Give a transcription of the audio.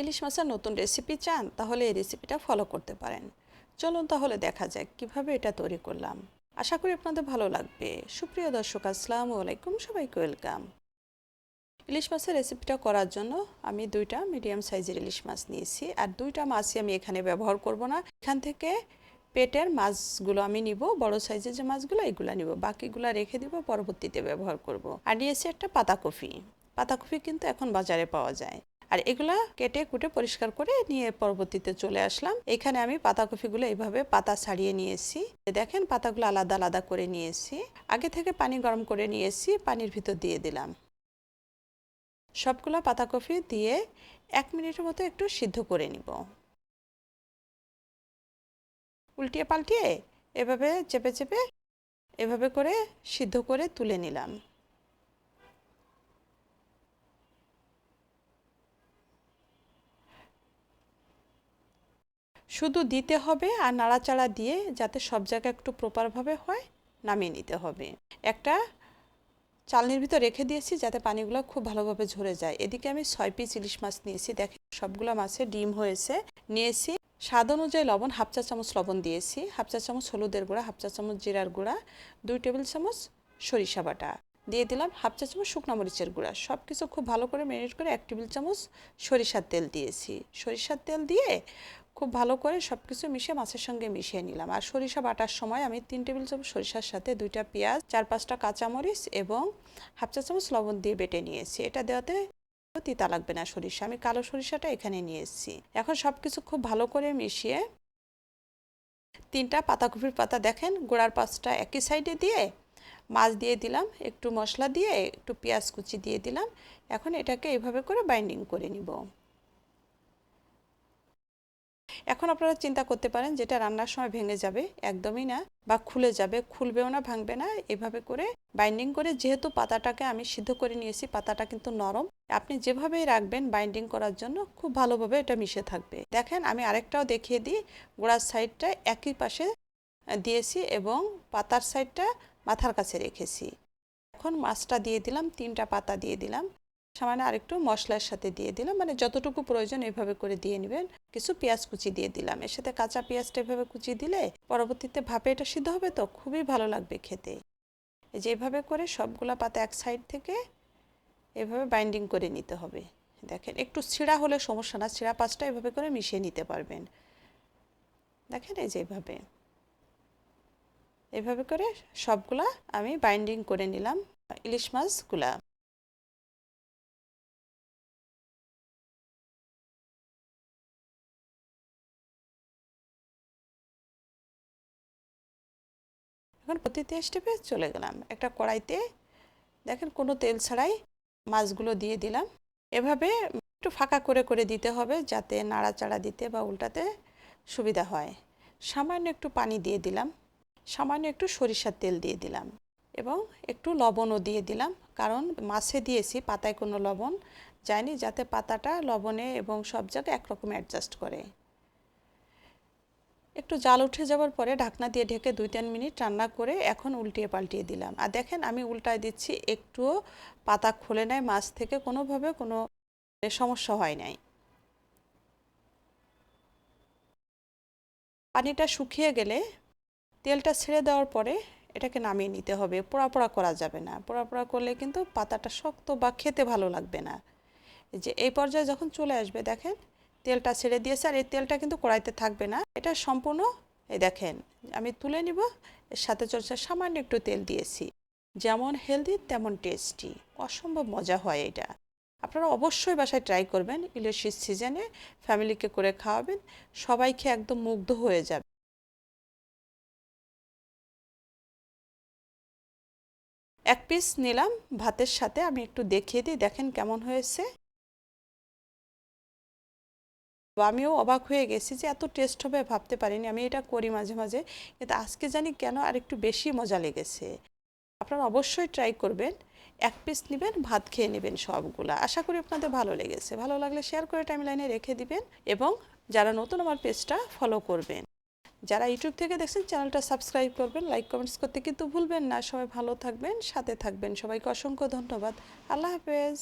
ইলিশ মাছের নতুন রেসিপি চান, তাহলে এই রেসিপিটা ফলো করতে পারেন। চলুন তাহলে দেখা যাক কীভাবে এটা তৈরি করলাম। আশা করি আপনাদের ভালো লাগবে। সুপ্রিয় দর্শক, আসসালামু আলাইকুম, সবাইকে ওয়েলকাম ইলিশ মাছের রেসিপিটা করার জন্য আমি দুইটা মিডিয়াম সাইজের ইলিশ মাছ নিয়েছি, আর দুইটা মাছই আমি এখানে ব্যবহার করব না। এখান থেকে পেটের মাছগুলো আমি নিব, বড় সাইজের যে মাছগুলো, এগুলো নিব। বাকিগুলো রেখে দিব, পরবর্তীতে ব্যবহার করব। আর নিয়েছি একটা পাতাকপি। পাতাকপি কিন্তু এখন বাজারে পাওয়া যায়। আর এগুলা কেটে কুটে পরিষ্কার করে নিয়ে পরবর্তীতে চলে আসলাম। এখানে আমি পাতাকপিগুলো এইভাবে পাতা ছাড়িয়ে নিয়েছি। দেখেন, পাতাগুলো আলাদা আলাদা করে নিয়েছি। আগে থেকে পানি গরম করে নিয়েছি, পানির ভিতর দিয়ে দিলাম। সবগুলো পাতাকপি দিয়ে এক মিনিটের মতো একটু সিদ্ধ করে নিব। উল্টিয়ে পাল্টিয়ে এভাবে চেপে চেপে এভাবে করে সিদ্ধ করে তুলে নিলাম। শুধু দিতে হবে আর নাড়াচাড়া দিয়ে যাতে সব জায়গায় একটু প্রপারভাবে হয়, নামিয়ে নিতে হবে। একটা চালনির ভিতর রেখে দিয়েছি যাতে পানিগুলো খুব ভালোভাবে ঝরে যায়। এদিকে আমি ছয় পিস ইলিশ মাছ নিয়েছি, দেখেন সবগুলো মাছে ডিম হয়েছে। নিয়েছি স্বাদ অনুযায়ী লবণ, হাফ চা চামচ লবণ দিয়েছি, হাফ চা চামচ হলুদের গুঁড়া, হাফ চা চামচ জিরার গুঁড়া, দুই টেবিল চামচ সরিষা বাটা। দিয়ে দিলাম হাফ চা চামচ শুকনো মরিচের গুঁড়া। সব কিছু খুব ভালো করে ম্যারিনেট করে এক টেবিল চামচ সরিষার তেল দিয়েছি। সরিষার তেল দিয়ে খুব ভালো করে সব কিছু মিশিয়ে মাছের সঙ্গে মিশিয়ে নিলাম। আর সরিষা বাটার সময় আমি তিন টেবিল চামচ সরিষার সাথে দুইটা পেঁয়াজ, চার পাঁচটা কাঁচামরিচ এবং হাফ চা চামচ লবণ দিয়ে বেটে নিয়েছি। এটা দেওয়াতে তিতা লাগবে না সরিষা। আমি কালো সরিষাটা এখানে নিয়ে এসেছি এখন সব কিছু খুব ভালো করে মিশিয়ে তিনটা পাতাকপির পাতা দেখেন, গোড়ার পাঁচটা একই সাইডে দিয়ে মাছ দিয়ে দিলাম, একটু মশলা দিয়ে, একটু পেঁয়াজ কুচি দিয়ে দিলাম। এখন এটাকে এইভাবে করে বাইন্ডিং করে নিব। এখন আপনারা চিন্তা করতে পারেন যেটা রান্নার সময় ভেঙে যাবে, একদমই না, বা খুলে যাবে, খুলবেও না, ভাঙবে না, এভাবে করে বাইন্ডিং করে যেহেতু পাতাটাকে আমি সিদ্ধ করে নিয়েছি, পাতাটা কিন্তু নরম, আপনি যেভাবেই রাখবেন বাইন্ডিং করার জন্য খুব ভালোভাবে এটা মিশে থাকবে। দেখেন আমি আরেকটাও দেখিয়ে দিই, গোড়ার সাইডটা একই পাশে দিয়েছি এবং পাতার সাইডটা মাথার কাছে রেখেছি। এখন মাছটা দিয়ে দিলাম, তিনটা পাতা দিয়ে দিলাম। সামান্য আরেকটু মশলার সাথে দিয়ে দিলাম। মানে যতটুকু প্রয়োজন এভাবে করে দিয়ে নেবেন। কিছু পেঁয়াজ কুচি দিয়ে দিলাম। এর সাথে কাঁচা পেঁয়াজটা এভাবে কুচি দিলে পরবর্তীতে ভাপে এটা সিদ্ধ হবে তো খুবই ভালো লাগবে খেতে। এই যে এভাবে করে সবগুলা পাতা এক সাইড থেকে এভাবে বাইন্ডিং করে নিতে হবে। দেখেন, একটু ছিঁড়া হলে সমস্যা না, ছিঁড়া পাঁচটা এভাবে করে মিশিয়ে নিতে পারবেন। দেখেন এই যে এভাবে। এভাবে করে সবগুলা আমি বাইন্ডিং করে নিলাম ইলিশ মাছগুলা। এখন প্রতিতে স্টেপে চলে গেলাম। একটা কড়াইতে দেখেন কোনো তেল ছাড়াই মাছগুলো দিয়ে দিলাম। এভাবে একটু ফাঁকা করে করে দিতে হবে যাতে নাড়াচাড়া দিতে বা উল্টাতে সুবিধা হয়। সামান্য একটু পানি দিয়ে দিলাম। সামান্য একটু সরিষার তেল দিয়ে দিলাম এবং একটু লবণও দিয়ে দিলাম। কারণ মাছে দিয়েছি, পাতায় কোনো লবণ যায়নি, যাতে পাতাটা লবণে এবং সব জায়গায় একরকম অ্যাডজাস্ট করে। একটু জাল উঠে যাওয়ার পরে ঢাকনা দিয়ে ঢেকে দুই তিন মিনিট রান্না করে এখন উল্টিয়ে পাল্টিয়ে দিলাম। আর দেখেন, আমি উল্টায় দিচ্ছি, একটুও পাতা খুলে নেয় মাছ থেকে কোনোভাবে কোনো সমস্যা হয় নাই। পানিটা শুকিয়ে গেলে তেলটা ছেড়ে দেওয়ার পরে এটাকে নামিয়ে নিতে হবে। পোড়া পোড়া করা যাবে না। পোড়া পোড়া করলে কিন্তু পাতাটা শক্ত বা খেতে ভালো লাগবে না। যে এই পর্যায়ে যখন চলে আসবে, দেখেন তেলটা ছেড়ে দিয়েছে আর এই তেলটা কিন্তু কড়াইতে থাকবে না। এটা সম্পূর্ণ, এই দেখেন, আমি তুলে নিব, এর সাথে চলছে সামান্য একটু তেল দিয়েছি। যেমন হেলদি, তেমন টেস্টি। অসম্ভব মজা হয় এটা। আপনারা অবশ্যই বাসায় ট্রাই করবেন ইলিশের সিজনে ফ্যামিলিকে করে খাওয়াবেন, সবাইকে একদম মুগ্ধ হয়ে যাবে। এক পিস নিলাম, ভাতের সাথে আমি একটু দেখিয়ে দিই, দেখেন কেমন হয়েছে। আমিও অবাক হয়ে গেছি যে এত টেস্ট হবে, ভাবতে পারিনি। আমি এটা করি মাঝে মাঝে। কিন্তু আজকে জানি কেন আর একটু বেশি মজা লেগেছে। আপনারা অবশ্যই ট্রাই করবেন। এক পিস নেবেন, ভাত খেয়ে নেবেন সবগুলা। আশা করি আপনাদের ভালো লেগেছে। ভালো লাগলে শেয়ার করে টাইম লাইনে রেখে দিবেন এবং যারা নতুন আমার পেজটা ফলো করবেন। যারা ইউটিউব থেকে দেখছেন চ্যানেলটা সাবস্ক্রাইব করবেন লাইক কমেন্টস করতে কিন্তু ভুলবেন না। সবাই ভালো থাকবেন, সাথে থাকবেন। সবাইকে অসংখ্য ধন্যবাদ। আল্লাহ হাফেজ।